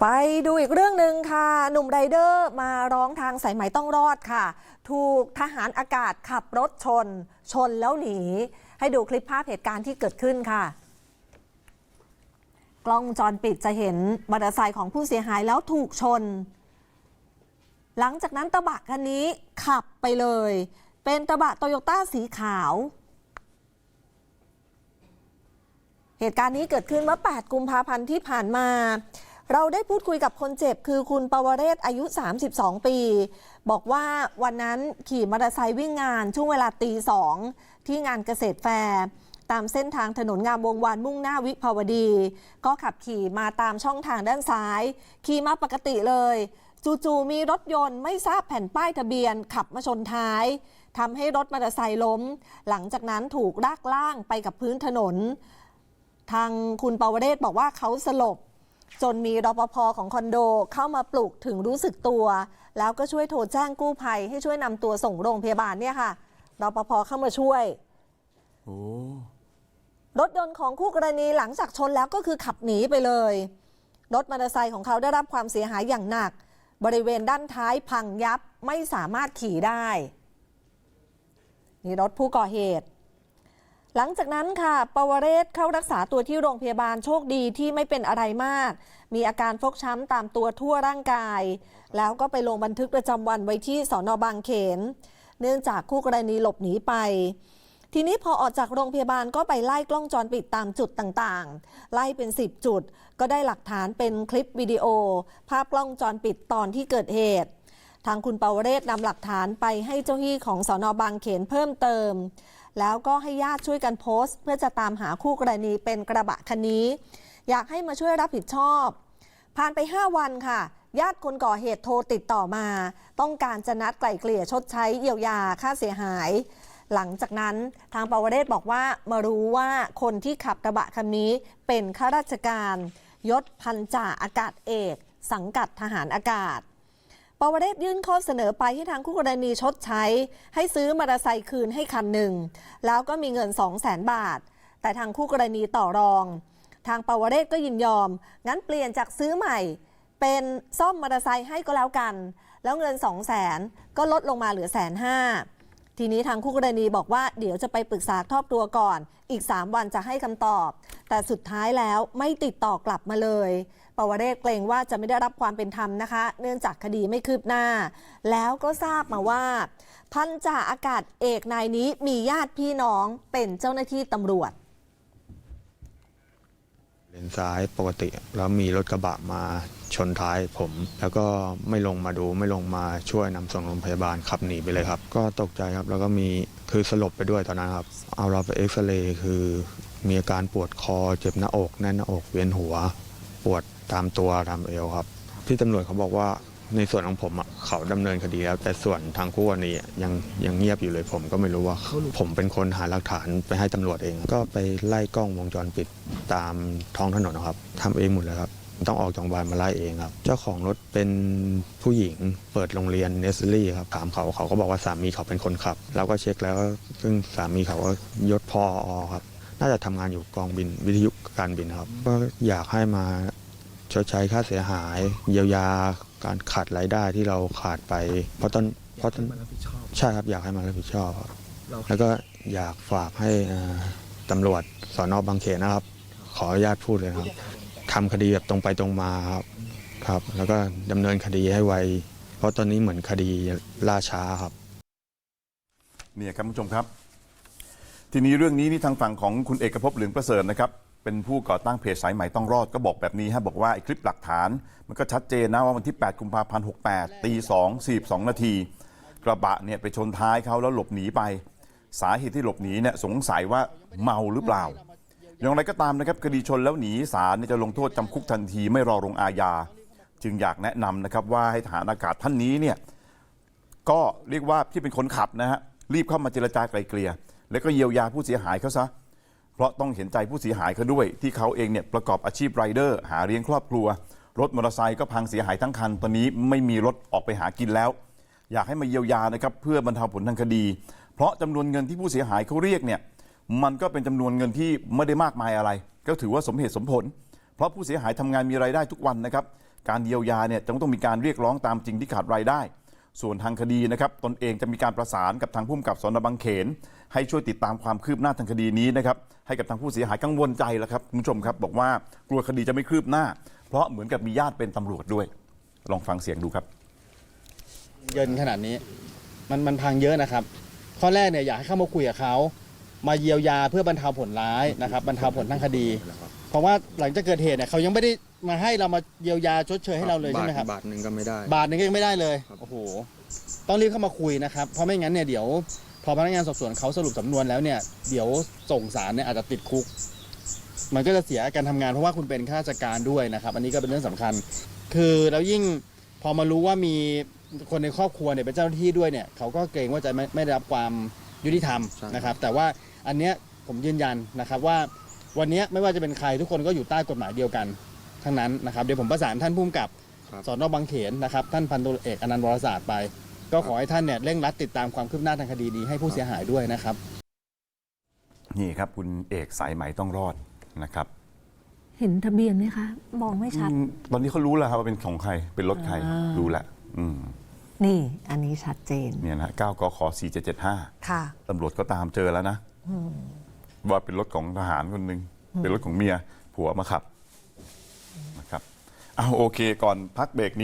ไปดูอีกเรื่องหนึ่งค่ะ หนุ่มไรเดอร์มาร้องทางสายไหมต้องรอดค่ะ ถูกทหารอากาศขับรถชน ชนแล้วหนี ให้ดูคลิปภาพเหตุการณ์ที่เกิดขึ้นค่ะ กล้องจรปิดจะเห็นมอเตอร์ไซค์ของผู้เสียหายแล้วถูกชน หลังจากนั้นกระบะคันนี้ขับไปเลย เป็นกระบะโตโยต้าสีขาว เหตุการณ์นี้เกิดขึ้นเมื่อ 8 กุมภาพันธ์ที่ผ่านมา เราได้พูดคุยกับคนเจ็บคือคุณปวเรศอายุ 32 ปี บอกว่าวันนั้นขี่มอเตอร์ไซค์วิ่งงานช่วงเวลาตีสองที่งานเกษตรแฟร์ตามเส้นทางถนนงามวงวานมุ่งหน้าวิภาวดี ก็ขับขี่มาตามช่องทางด้านซ้าย ขี่มาปกติเลย จู่ๆมีรถยนต์ไม่ทราบแผ่นป้ายทะเบียนขับมาชนท้ายทำให้รถมอเตอร์ไซค์ล้ม หลังจากนั้นถูกลากล่างไปกับพื้นถนน ทางคุณปวเรศบอกว่าเขาสลบ จนมีรปภของคอนโดเข้ามาปลุกถึงรู้สึกตัว แล้วก็ช่วยโทรแจ้งกู้ภัย ให้ช่วยนำตัวส่งโรงพยาบาลเนี่ยค่ะรปภเข้ามาช่วยโอ้รถยนต์ของคู่กรณีหลังจากชนแล้วก็คือขับหนีไปเลย รถมอเตอร์ไซค์ของเขาได้รับความเสียหายอย่างหนัก บริเวณด้านท้ายพังยับไม่สามารถขี่ได้ นี่รถผู้ก่อเหตุ หลังจากนั้นค่ะ ปวเรศเข้ารักษาตัวที่โรงพยาบาลโชคดีที่ไม่เป็นอะไรมาก มีอาการฟกช้ำตามตัวทั่วร่างกาย แล้วก็ไปลงบันทึกประจำวันไว้ที่สอนอบางเขน เนื่องจากคู่กรณีหลบหนีไป ทีนี้พอออกจากโรงพยาบาลก็ไปไล่กล้องจรปิดตามจุดต่างๆ ไล่เป็น 10 จุด ก็ได้หลักฐานเป็นคลิปวิดีโอ ภาพกล้องจรปิดตอนที่เกิดเหตุทางคุณปวเรศนำหลักฐานไปให้เจ้าหน้าที่ของสอนอบางเขนเพิ่มเติม แล้วก็ให้ญาติช่วยกันโพสต์ เพื่อจะตามหาคู่กรณีเป็นกระบะคันนี้ อยากให้มาช่วยรับผิดชอบ ผ่านไป 5 วันค่ะ ญาติคนก่อเหตุโทรติดต่อมา ต้องการจะนัดไกล่เกลี่ยชดใช้เยียวยาค่าเสียหาย หลังจากนั้นทางปวเรศบอกว่ามารู้ว่าคนที่ขับกระบะคันนี้เป็นข้าราชการ ยศพันจ่าอากาศเอก สังกัดทหารอากาศ ปวเรศยื่นข้อเสนอไปให้ทางคู่กรณีชดใช้ ให้ซื้อมอเตอร์ไซค์คืนให้คันหนึ่ง แล้วก็มีเงิน 2 0 0แสนบาท แต่ทางคู่กรณีต่อรอง ทางปวเรศก็ยินยอม งั้นเปลี่ยนจากซื้อใหม่ เป็นซ่อมมอเตอร์ไซค์ให้ก็แล้วกัน แล้วเงิน 2 0 0แสนก็ลดลงมาเหลือแสนห้าทีนี้ทางคู่กรณีบอกว่าเดี๋ยวจะไปปรึกษาครอบครัวก่อน อีก 3 วันจะให้คำตอบ แต่สุดท้ายแล้วไม่ติดต่อกลับมาเลยปวเรศเกรงว่าจะไม่ได้รับความเป็นธรรมนะคะ เนื่องจากคดีไม่คืบหน้า แล้วก็ทราบมาว่า พันจ่าอากาศเอกนายนี้มีญาติพี่น้องเป็นเจ้าหน้าที่ตำรวจ เลนซ้ายปกติ แล้วมีรถกระบะมาชนท้ายผม แล้วก็ไม่ลงมาดูไม่ลงมาช่วยนำส่งโรงพยาบาลขับหนีไปเลยครับ ก็ตกใจครับ แล้วก็มีคือสลบไปด้วยตอนนั้นครับ เอาเราไปเอ็กซเรย์คือ มีอาการปวดคอเจ็บหน้าอกแน่นหน้าอกเวียนหัว ปวดตามตัวตามเอวครับ ที่ตำรวจเขาบอกว่าในส่วนของผมอะเขาดำเนินคดีแล้ว แต่ส่วนทางคู่กรณีอะยังยังเงียบอยู่เลยผมก็ไม่รู้ว่า ผมเป็นคนหาหลักฐานไปให้ตำรวจเอง ก็ไปไล่กล้องวงจรปิดตามท้องถนนนะครับทำเองหมดเลยครับ ต้องออกจากโรงพยาบาลมาไล่เองครับ เจ้าของรถเป็นผู้หญิงเปิดโรงเรียนเนสซี่ครับถามเขาเขาก็บอกว่าสามีเขาเป็นคนขับ แล้วก็เช็คแล้วซึ่งสามีเขาก็ยศพออครับ น่าจะทำงานอยู่กองบินวิทยุการบินครับ ก็อยากให้มาชดใช้ค่าเสียหาย เยียวยาการขาดรายได้ที่เราขาดไป เพราะตอนเพราะตอนมารับผิดชอบใช่ครับอยากให้มารับผิดชอบครับเราแล้วก็อยากฝากให้เอ่อตำรวจสอนอบางเขนนะครับ ขออนุญาตพูดเลยนะครับทำคดีแบบตรงไปตรงมาครับครับ แล้วก็ดำเนินคดีให้ไวเพราะตอนนี้เหมือนคดีล่าช้าครับ เนี่ยครับคุณผู้ชมครับ ทีนี้เรื่องนี้นี่ทางฝั่งของคุณเอกภพเหลืองประเสริฐนะครับเป็นผู้ก่อตั้งเพจสายใหม่ต้องรอดก็บอกแบบนี้ฮะบอกว่าไอ้คลิปหลักฐาน มันก็ชัดเจนนะว่าวันที่ 8 กุมภาพันธ์68ตี2 42 นาที กระบะเนี่ยไปชนท้ายเขาแล้วหลบหนีไป สาเหตุที่หลบหนีเนี่ยสงสัยว่าเมาหรือเปล่า อย่างไรก็ตามนะครับคดีชนแล้วหนีศาลเนี่ยจะลงโทษจำคุกทันทีไม่รอลงอาญา จึงอยากแนะนำนะครับว่าให้ทหารอากาศท่านนี้เนี่ยก็เรียกว่าที่เป็นคนขับนะฮะรีบเข้ามาเจรจาไกลเกลี่ย แล้วก็เยียวยาผู้เสียหายเขาซะ เพราะต้องเห็นใจผู้เสียหายเขาด้วย ที่เขาเองเนี่ยประกอบอาชีพไรเดอร์ หาเลี้ยงครอบครัว รถมอเตอร์ไซค์ก็พังเสียหายทั้งคัน ตอนนี้ไม่มีรถออกไปหากินแล้ว อยากให้มาเยียวยานะครับเพื่อบรรเทาผลทางคดี เพราะจำนวนเงินที่ผู้เสียหายเขาเรียกเนี่ยมันก็เป็นจำนวนเงินที่ไม่ได้มากมายอะไร ก็ถือว่าสมเหตุสมผล เพราะผู้เสียหายทำงานมีรายได้ทุกวันนะครับ การเยียวยาเนี่ยจะต้องมีการเรียกร้องตามจริงที่ขาดรายได้ ส่วนทางคดีนะครับตนเองจะมีการประสานกับทางผู้กำกับสนบางเขน ให้ช่วยติดตามความคืบหน้าทางคดีนี้นะครับให้กับทางผู้เสียหายกังวลใจแล้วครับคุณผู้ชมครับบอกว่ากลัวคดีจะไม่คืบหน้า เพราะเหมือนกับมีญาติเป็นตำรวจด้วย ลองฟังเสียงดูครับ เยินขนาดนี้มันมันพังเยอะนะครับ ข้อแรกเนี่ยอยากให้เข้ามาคุยกับเขามาเยียวยาเพื่อบรรเทาผลร้ายนะครับบรรเทาผลทางคดี เพราะว่าหลังจากเกิดเหตุเนี่ยเขายังไม่ได้ มาให้เรามาเยียวยาชดเชยให้เราเลยใช่ไหมครับ บาทหนึ่งก็ไม่ได้ บาทหนึงก็ยังไม่ได้เลยครับโอ้โห ต้องรีบเข้ามาคุยนะครับ เพราะไม่งั้นเนี่ยเดี๋ยวพอพนักงานสอบสวนเขาสรุปสำนวนแล้วเนี่ยเดี๋ยวส่งสารเนี่ยอาจจะติดคุก มันก็จะเสียการทำงานเพราะว่าคุณเป็นข้าราชการด้วยนะครับ อันนี้ก็เป็นเรื่องสำคัญ คือแล้วยิ่งพอมารู้ว่ามีคนในครอบครัวเนี่ยเป็นเจ้าหน้าที่ด้วยเนี่ยเขาก็เกรงว่าจะไม่ไม่ได้รับความยุติธรรมใช่ นะครับ แต่ว่าอันเนี้ยผมยืนยันนะครับว่าวันเนี้ยไม่ว่าจะเป็นใครทุกคนก็อยู่ใต้กฎหมายเดียวกัน ทั้งนั้นนะครับเดี๋ยวผมประสานท่านผู้กำกับครับ สอนอบางเขนนะครับท่านพันตุเอกอนันต์วรศาสตร์ไป ก็ขอให้ท่านเนี่ยเร่งรัดติดตามความคืบหน้าทางคดีนี้ให้ผู้เสียหายด้วยนะครับ นี่ครับคุณเอกสายไหมต้องรอดนะครับเห็นทะเบียนไหมคะ มองไม่ชัด อืมตอนนี้เขารู้แล้วครับว่าเป็นของใครเป็นรถใครอ่ารู้ รู้แล้วอืมนี่อันนี้ชัดเจนเนี่ยนะ9กข4775ค่ะ ตำรวจก็ตามเจอแล้วนะว่าเป็นรถของทหารคนหนึ่งเป็นรถของเมียผัวมาขับนะครับ เอาโอเคก่อนพักเบรกนี้